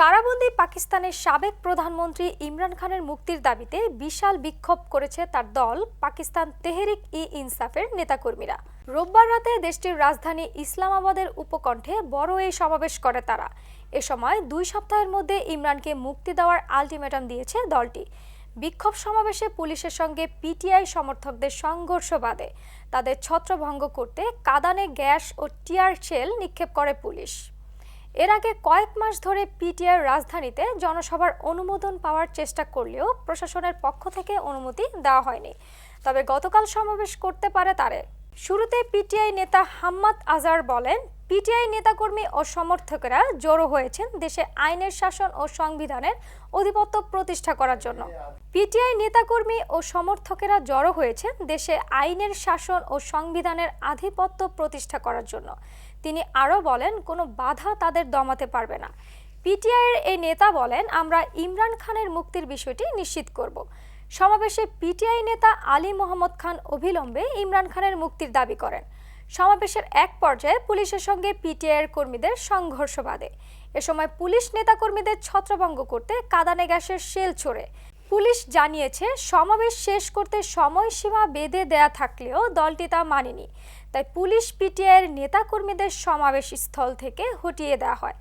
কারাবন্দী পাকিস্তানের সাবেক প্রধানমন্ত্রী ইমরান খানের মুক্তির দাবিতে বিশাল বিক্ষোভ করেছে তার দল পাকিস্তান তেহরিক ই ইনসাফের নেতাকর্মীরা। রোববার রাতে দেশটির রাজধানী ইসলামাবাদের উপকণ্ঠে বড় এই সমাবেশ করে তারা। এ সময় দুই সপ্তাহের মধ্যে ইমরানকে মুক্তি দেওয়ার আলটিমেটাম দিয়েছে দলটি। বিক্ষোভ সমাবেশে পুলিশের সঙ্গে পিটিআই সমর্থকদের সংঘর্ষ বাদে তাদের ছত্রভঙ্গ করতে কাদানে গ্যাস ও টিয়ার শেল নিক্ষেপ করে পুলিশ। এর আগে কয়েক মাস ধরে পিটিআর রাজধানীতে জনসভার অনুমোদন পাওয়ার চেষ্টা করলেও প্রশাসনের পক্ষ থেকে অনুমতি দেওয়া হয়নি। তবে গতকাল সমাবেশ করতে পারে তারে। শুরুতে পিটিআই নেতা হাম্মাদ আজার বলেন পিটিআই নেতাকর্মী ও সমর্থকেরা জড়ো হয়েছেন দেশে আইনের শাসন ও সংবিধানের আধিপত্য প্রতিষ্ঠা করার জন্য। পিটিআই নেতাকর্মী ও সমর্থকেরা জড়ো হয়েছেন দেশে আইনের শাসন ও সংবিধানের আধিপত্য প্রতিষ্ঠা করার জন্য। তিনি আরও বলেন, কোনো বাধা তাদের দমাতে পারবে না। পিটিআইয়ের এই নেতা বলেন, আমরা ইমরান খানের মুক্তির বিষয়টি নিশ্চিত করব। সমাবেশে পিটিআই নেতা আলী মোহাম্মদ খান অবিলম্বে ইমরান খানের মুক্তির দাবি করেন। সমাবেশের এক পর্যায়ে পুলিশের সঙ্গে পিটিআইয়ের কর্মীদের সংঘর্ষ বাঁধে। এ সময় পুলিশ নেতাকর্মীদের ছত্রভঙ্গ করতে কাদানে গ্যাসের শেল ছোড়ে। পুলিশ জানিয়েছে, সমাবেশ শেষ করতে সময়সীমা বেঁধে দেয়া থাকলেও দলটি তা মানেনি। তাই পুলিশ পিটিআইয়ের নেতাকর্মীদের সমাবেশ স্থল থেকে হটিয়ে দেওয়া হয়।